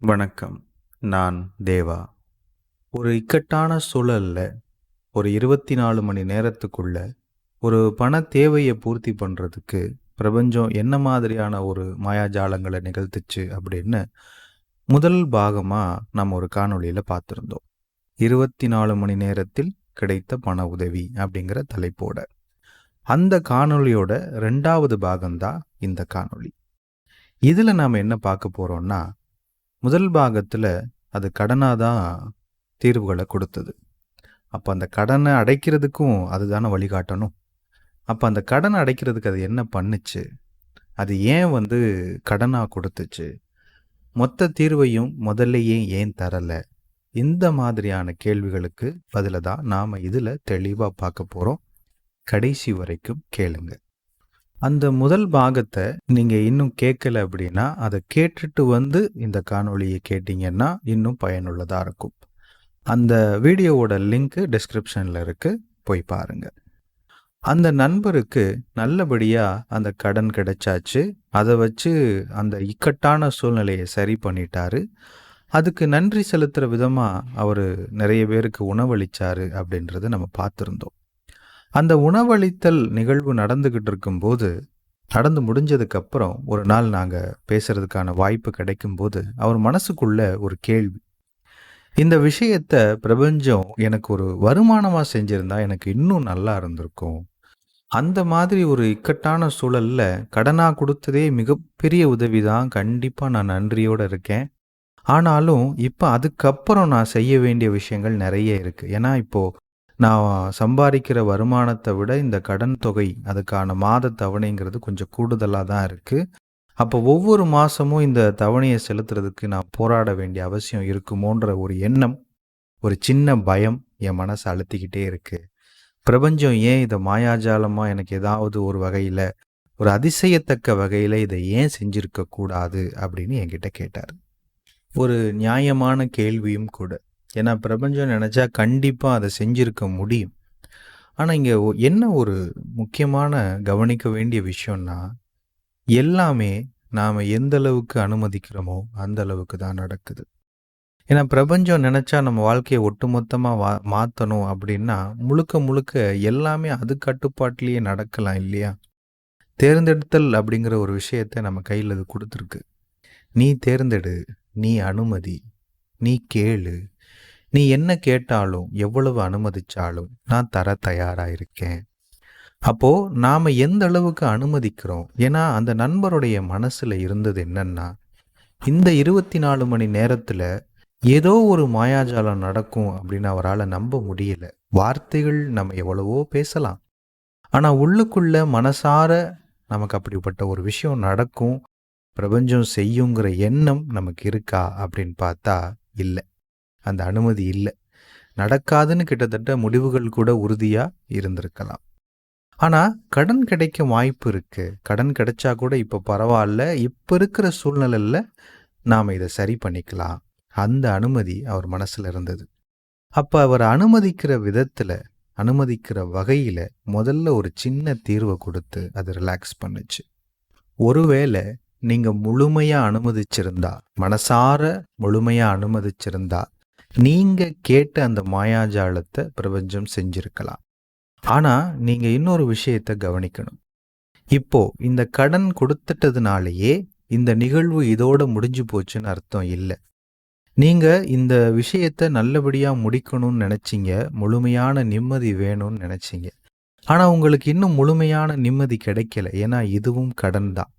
வணக்கம். நான் தேவா. ஒரு இக்கட்டான சூழல்ல ஒரு இருபத்தி நாலு மணி நேரத்துக்குள்ள ஒரு பண தேவையை பூர்த்தி பண்ணுறதுக்கு பிரபஞ்சம் என்ன மாதிரியான ஒரு மாயாஜாலங்களை நிகழ்த்துச்சு அப்படின்னு முதல் பாகமாக நம்ம ஒரு காணொளியில் பார்த்துருந்தோம். இருபத்தி நாலு மணி நேரத்தில் கிடைத்த பண உதவி அப்படிங்கிற தலைப்போட. அந்த காணொளியோட ரெண்டாவது பாகம்தான் இந்த காணொளி. இதில் நாம் என்ன பார்க்க போகிறோம்னா முதல் பாகத்தில் அது கடனாக தான் தீர்வுகளை கொடுத்தது. அப்போ அந்த கடனை அடைக்கிறதுக்கும் அதுதானே வழிகாட்டணும். அப்போ அந்த கடனை அடைக்கிறதுக்கு அது என்ன பண்ணுச்சு? அது ஏன் வந்து கடனாக கொடுத்துச்சு? மொத்த தீர்வையும் முதல்லையே ஏன் தரலை? இந்த மாதிரியான கேள்விகளுக்கு பதில தான் நாம் இதில் தெளிவாக பார்க்க போகிறோம் கடைசி வரைக்கும் கேளுங்கள் அந்த முதல் பாகத்தை நீங்கள் இன்னும் கேட்கல அப்படின்னா அதை கேட்டுட்டு வந்து இந்த காணொளியை கேட்டிங்கன்னா இன்னும் பயனுள்ளதாக இருக்கும். அந்த வீடியோவோட லிங்க்கு டிஸ்கிரிப்ஷனில் இருக்குது போய் பாருங்கள் அந்த நண்பருக்கு நல்லபடியாக அந்த கடன் கிடைச்சாச்சு. அதை வச்சு அந்த இக்கட்டான சூழ்நிலையை சரி பண்ணிட்டாரு. அதுக்கு நன்றி செலுத்துகிற விதமாக அவர் நிறைய பேருக்கு உணவளிச்சாரு அப்படின்றத நம்ம பார்த்துருந்தோம். அந்த உணவளித்தல் நிகழ்வு நடந்துக்கிட்டு இருக்கும்போது நடந்து முடிஞ்சதுக்கப்புறம் ஒரு நாள் நாங்கள் பேசுறதுக்கான வாய்ப்பு கிடைக்கும்போது அவர் மனசுக்குள்ள ஒரு கேள்வி. இந்த விஷயத்த பிரபஞ்சம் எனக்கு ஒரு வருமானமாக செஞ்சிருந்தா எனக்கு இன்னும் நல்லா இருந்திருக்கும். அந்த மாதிரி ஒரு இக்கட்டான சூழல்ல கடனாக கொடுத்ததே மிகப்பெரிய உதவி தான் கண்டிப்பாக நான் நன்றியோடு இருக்கேன். ஆனாலும் இப்போ அதுக்கப்புறம் நான் செய்ய வேண்டிய விஷயங்கள் நிறைய இருக்குது ஏன்னா இப்போது நான் சம்பாதிக்கிற வருமானத்தை விட இந்த கடன் தொகை அதுக்கான மாத தவணைங்கிறது கொஞ்சம் கூடுதலாக தான் இருக்குது அப்போ ஒவ்வொரு மாதமும் இந்த தவணையை செலுத்துறதுக்கு நான் போராட வேண்டிய அவசியம் இருக்குமோன்ற ஒரு எண்ணம் ஒரு சின்ன பயம் என் மனசை அழுத்திக்கிட்டே இருக்குது பிரபஞ்சம் ஏன் இதை மாயாஜாலமாக எனக்கு ஏதாவது ஒரு வகையில் ஒரு அதிசயத்தக்க வகையில் இதை ஏன் செஞ்சிருக்க கூடாது அப்படின்னு என்கிட்ட கேட்டார். ஒரு நியாயமான கேள்வியும் கூட. ஏன்னா பிரபஞ்சம் நினச்சா கண்டிப்பாக அதை செஞ்சுருக்க முடியும். ஆனால் இங்கே என்ன ஒரு முக்கியமான கவனிக்க வேண்டிய விஷயம்னா எல்லாமே நாம் எந்த அளவுக்கு அனுமதிக்கிறோமோ அந்த அளவுக்கு தான் நடக்குது. ஏன்னா பிரபஞ்சம் நினச்சா நம்ம வாழ்க்கையை ஒட்டுமொத்தமாக வா மாற்றணும் அப்படின்னா முழுக்க முழுக்க எல்லாமே அது கட்டுப்பாட்டிலேயே நடக்கலாம் இல்லையா? தேர்ந்தெடுத்தல் அப்படிங்கிற ஒரு விஷயத்தை நம்ம கையில் அது கொடுத்துருக்கு. நீ தேர்ந்தெடு நீ அனுமதி நீ கேளு நீ என்ன கேட்டாலும் எவ்வளவு அனுமதிச்சாலும் நான் தர தயாராக இருக்கேன் அப்போ நாம எந்த அளவுக்கு அனுமதிக்கிறோம்? ஏன்னா அந்த நண்பருடைய மனசுல இருந்தது என்னன்னா இந்த இருபத்தி நாலு மணி நேரத்துல ஏதோ ஒரு மாயாஜாலம் நடக்கும் அப்படின்னு அவரால் நம்ப முடியல. வார்த்தைகள் நம்ம எவ்வளவோ பேசலாம். ஆனா உள்ளுக்குள்ள மனசார நமக்கு அப்படிப்பட்ட ஒரு விஷயம் நடக்கும். பிரபஞ்சம் செய்யுங்கிற எண்ணம் நமக்கு இருக்கா அப்படின்னு பார்த்தா இல்லை. அந்த அனுமதி இல்லை. நடக்காதுன்னு கிட்டத்தட்ட முடிவுகள் கூட உறுதியாக இருந்திருக்கலாம். ஆனால் கடன் கிடைக்க வாய்ப்பு இருக்குது கடன் கிடைச்சா கூட இப்போ பரவாயில்ல. இப்போ இருக்கிற சூழ்நிலையில் நாம் இதை சரி பண்ணிக்கலாம். அந்த அனுமதி அவர் மனசில் இருந்தது. அப்போ அவர் அனுமதிக்கிற விதத்தில் அனுமதிக்கிற வகையில் முதல்ல ஒரு சின்ன தீர்வை கொடுத்து அதை ரிலாக்ஸ் பண்ணுச்சு. ஒருவேளை நீங்கள் முழுமையாக அனுமதிச்சிருந்தா மனசார முழுமையாக அனுமதிச்சிருந்தா நீங்கள் கேட்ட அந்த மாயாஜாலத்தை பிரபஞ்சம் செஞ்சிருக்கலாம். ஆனால் நீங்கள் இன்னொரு விஷயத்தை கவனிக்கணும். இப்போ இந்த கடன் கொடுத்துட்டதுனாலேயே இந்த நிகழ்வு இதோட முடிஞ்சு போச்சுன்னு அர்த்தம் இல்லை. நீங்கள் இந்த விஷயத்த நல்லபடியாக முடிக்கணும்னு நினச்சிங்க முழுமையான நிம்மதி வேணும்னு நினச்சிங்க. ஆனால் உங்களுக்கு இன்னும் முழுமையான நிம்மதி கிடைக்கல. ஏன்னா இதுவும் கடன் தான்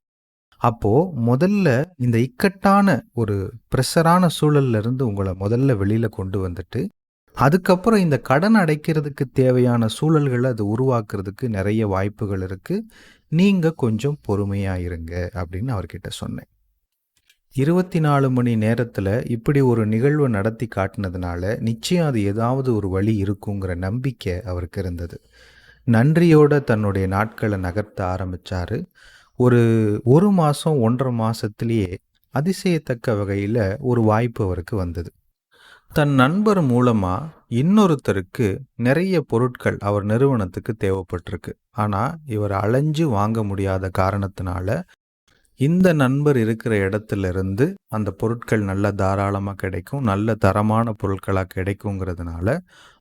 அப்போது முதல்ல இந்த இக்கட்டான ஒரு ப்ரெஷரான சூழல்ல இருந்து உங்களை முதல்ல வெளியில் கொண்டு வந்துட்டு அதுக்கப்புறம் இந்த கடன் அடைக்கிறதுக்கு தேவையான சூழல்களை அது உருவாக்குறதுக்கு நிறைய வாய்ப்புகள் இருக்குது நீங்கள் கொஞ்சம் பொறுமையாக இருங்க அப்படின்னு அவர்கிட்ட சொன்னேன். இருபத்தி நாலு மணி நேரத்தில் இப்படி ஒரு நிகழ்வு நடத்தி காட்டினதுனால நிச்சயம் அது ஏதாவது ஒரு வழி இருக்குங்கிற நம்பிக்கை அவருக்கு இருந்தது. நன்றியோட தன்னுடைய நாட்களை நகர்த்த ஆரம்பிச்சாரு. ஒரு ஒரு மாதம் ஒன்றரை மாதத்துலேயே அதிசயத்தக்க வகையில் ஒரு வாய்ப்பு அவருக்கு வந்தது. தன் நண்பர் மூலமாக இன்னொருத்தருக்கு நிறைய பொருட்கள் அவர் நிறுவனத்துக்கு தேவைப்பட்டிருக்கு. ஆனால் இவர் அலைஞ்சு வாங்க முடியாத காரணத்தினால இந்த நண்பர் இருக்கிற இடத்துல இருந்து அந்த பொருட்கள் நல்ல தாராளமாக கிடைக்கும் நல்ல தரமான பொருட்களாக கிடைக்குங்கிறதுனால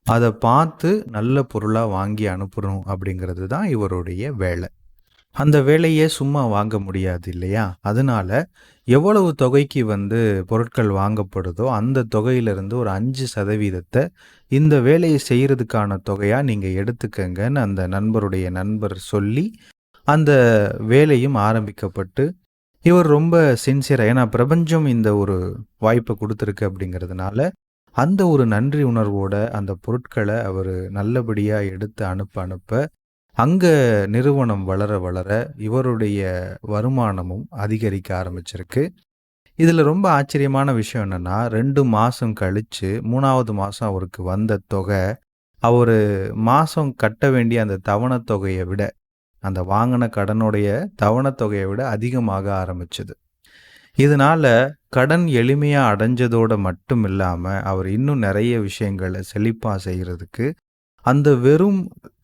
அதை பார்த்து நல்ல பொருளாக வாங்கி அனுப்பணும் அப்படிங்கிறது தான் இவருடைய வேலை. அந்த வேலையே சும்மா வாங்க முடியாது இல்லையா? அதனால எவ்வளவு தொகைக்கு வந்து பொருட்கள் வாங்கப்படுதோ அந்த தொகையிலிருந்து ஒரு அஞ்சு சதவீதத்தை இந்த வேலையை செய்கிறதுக்கான தொகையாக நீங்கள் எடுத்துக்கங்கன்னு அந்த நண்பருடைய நண்பர் சொல்லி அந்த வேலையும் ஆரம்பிக்கப்பட்டு இவர் ரொம்ப சின்சியராக ஏன்னா பிரபஞ்சம் இந்த ஒரு வாய்ப்பை கொடுத்துருக்கு அப்படிங்கிறதுனால அந்த ஒரு நன்றி உணர்வோட அந்த பொருட்களை அவர் நல்லபடியாக எடுத்து அனுப்ப அனுப்ப அங்கே நிறுவனம் வளர வளர இவருடைய வருமானமும் அதிகரிக்க ஆரம்பிச்சிருக்கு. இதில் ரொம்ப ஆச்சரியமான விஷயம் என்னென்னா ரெண்டு மாதம் கழித்து மூணாவது மாதம் அவருக்கு வந்த தொகை அவர் மாதம் கட்ட வேண்டிய அந்த தவணைத்தொகையை விட அந்த வாங்கின கடனுடைய தவணைத்தொகையை விட அதிகமாக ஆரம்பிச்சது. இதனால் கடன் எளிமையாக அடைஞ்சதோடு மட்டும் இல்லாமல் அவர் இன்னும் நிறைய விஷயங்களை செழிப்பாக செய்கிறதுக்கு அந்த வெறும்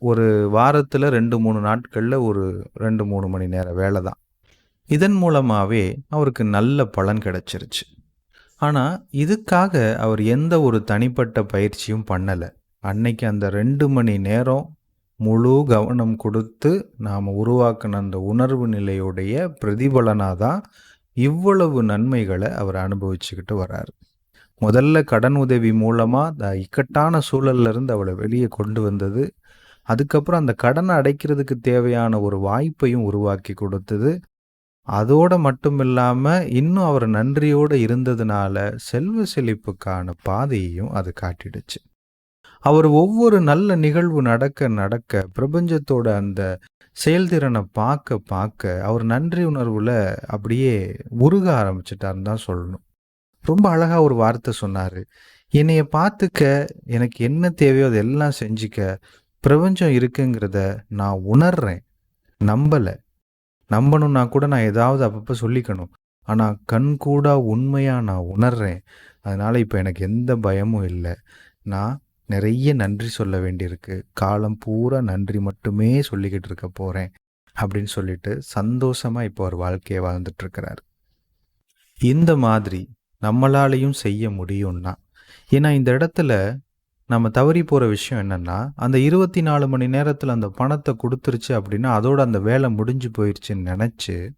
ஒரு வாரத்தில் ரெண்டு மூணு நாட்களில் ஒரு ரெண்டு மூணு மணி நேரம் வேலை தான். இதன் மூலமாகவே அவருக்கு நல்ல பலன் கிடைச்சிருச்சு. ஆனால் இதுக்காக அவர் எந்த ஒரு தனிப்பட்ட பயிற்சியும் பண்ணலை. அன்னைக்கு அந்த ரெண்டு மணி நேரம் முழு கவனம் கொடுத்து நாம் உருவாக்கின அந்த உணர்வு நிலையுடைய பிரதிபலனாக தான் இவ்வளவு நன்மைகளை அவர் அனுபவிச்சுக்கிட்டு வர்றாரு. முதல்ல கடன் உதவி மூலமாக இக்கட்டான சூழல்ல இருந்து அவளை வெளியே கொண்டு வந்தது. அதுக்கப்புறம் அந்த கடனை அடைக்கிறதுக்கு தேவையான ஒரு வாய்ப்பையும் உருவாக்கி கொடுத்தது. அதோடு மட்டும் இல்லாமல் இன்னும் அவர் நன்றியோடு இருந்ததுனால செல்வ செழிப்புக்கான பாதையையும் அது காட்டிடுச்சு. அவர் ஒவ்வொரு நல்ல நிகழ்வு நடக்க நடக்க பிரபஞ்சத்தோட அந்த செயல்திறனை பார்க்க பார்க்க அவர் நன்றி உணர்வில் அப்படியே உருக ஆரம்பிச்சிட்டாருன்னு தான் சொல்லணும். ரொம்ப அழகாக ஒரு வார்த்தை சொன்னார். என்னைய பார்த்துக்க எனக்கு என்ன தேவையோ அதெல்லாம் செஞ்சுக்க பிரபஞ்சம் இருக்குங்கிறத நான் உணர்றேன். நம்பலை. நம்பணும்னா கூட நான் ஏதாவது அப்பப்போ சொல்லிக்கணும். ஆனால் கண் கூட உண்மையாக நான் உணர்றேன். அதனால் இப்போ எனக்கு எந்த பயமும் இல்லை. நான் நிறைய நன்றி சொல்ல வேண்டியிருக்கு. காலம் பூரா நன்றி மட்டுமே சொல்லிக்கிட்டு இருக்க போகிறேன் அப்படின்னு சொல்லிட்டு சந்தோஷமாக இப்போ ஒரு வாழ்க்கையை வாழ்ந்துட்டுருக்கிறார் இந்த மாதிரி நம்மளாலையும் செய்ய முடியும்னா. ஏன்னா இந்த இடத்துல நம்ம தவறி போகிற விஷயம் என்னென்னா அந்த இருபத்தி நாலு மணி நேரத்தில் அந்த பணத்தை கொடுத்துருச்சு அப்படின்னா அதோட அந்த வேலை முடிஞ்சு போயிடுச்சுன்னு நினச்சி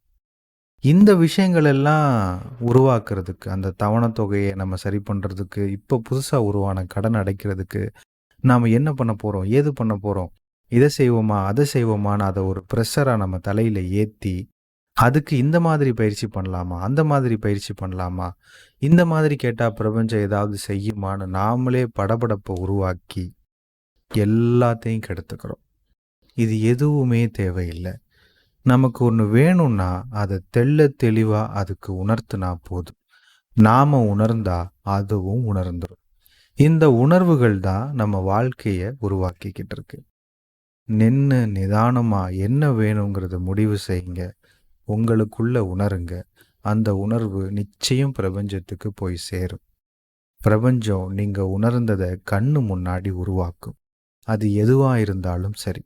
இந்த விஷயங்கள் எல்லாம் உருவாக்குறதுக்கு அந்த தவணத்தொகையை நம்ம சரி பண்ணுறதுக்கு இப்போ புதுசாக உருவான கடன் அடைக்கிறதுக்கு நாம் என்ன பண்ண போகிறோம் ஏது பண்ண போகிறோம் இதை செய்வோமா? அதை செய்வோமான்னு அதை ஒரு ப்ரெஷராக நம்ம தலையில் ஏற்றி அதுக்கு இந்த மாதிரி பயிற்சி பண்ணலாமா? அந்த மாதிரி பயிற்சி பண்ணலாமா? இந்த மாதிரி கேட்டால் பிரபஞ்சம் ஏதாவது செய்யுமான்னு நாமளே படபடப்பை உருவாக்கி எல்லாத்தையும் கெடுத்துக்கிறோம். இது எதுவுமே தேவையில்லை. நமக்கு ஒன்று வேணும்னா அதை தெள்ள தெளிவாக அதுக்கு உணர்த்தினா போதும். நாம் உணர்ந்தா அதுவும் உணர்ந்துடும் இந்த உணர்வுகள் தான் நம்ம வாழ்க்கையை உருவாக்கிக்கிட்டு இருக்கு. நின்று நிதானமாக என்ன வேணுங்கிறத முடிவு செய்யுங்க. உங்களுக்குள்ள உணருங்க. அந்த உணர்வு நிச்சயம் பிரபஞ்சத்துக்கு போய் சேரும். பிரபஞ்சம் நீங்கள் உணர்ந்ததை கண்ணு முன்னாடி உருவாக்கும். அது எதுவாக இருந்தாலும் சரி.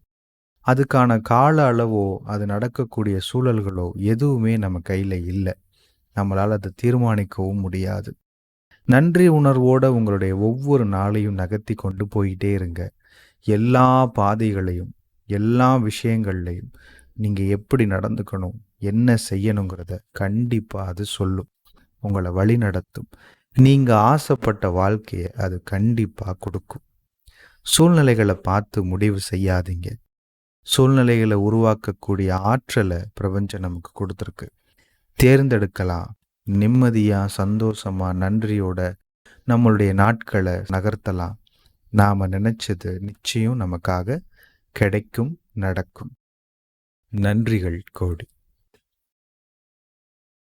அதுக்கான கால அளவோ அது நடக்கக்கூடிய சூழல்களோ எதுவுமே நம்ம கையில் இல்லை. நம்மளால் அதை தீர்மானிக்கவும் முடியாது. நன்றி உணர்வோட உங்களுடைய ஒவ்வொரு நாளையும் நகர்த்தி கொண்டு போயிட்டே இருங்க. எல்லா பாதைகளையும் எல்லா விஷயங்கள்லையும் நீங்கள் எப்படி நடந்துக்கணும் என்ன செய்யணுங்கிறத கண்டிப்பாக அது சொல்லும். உங்களை வழி நடத்தும். நீங்கள் ஆசைப்பட்ட வாழ்க்கையை அது கண்டிப்பாக கொடுக்கும். சூழ்நிலைகளை பார்த்து முடிவு செய்யாதீங்க. சூழ்நிலைகளை உருவாக்கக்கூடிய ஆற்றலை பிரபஞ்சம் நமக்கு கொடுத்துருக்கு. தேர்ந்தெடுக்கலாம். நிம்மதியாக சந்தோஷமாக நன்றியோட நம்மளுடைய நாட்களை நகர்த்தலாம். நாம் நினச்சது நிச்சயம் நமக்காக கிடைக்கும் நடக்கும். நன்றிகள் கோடி.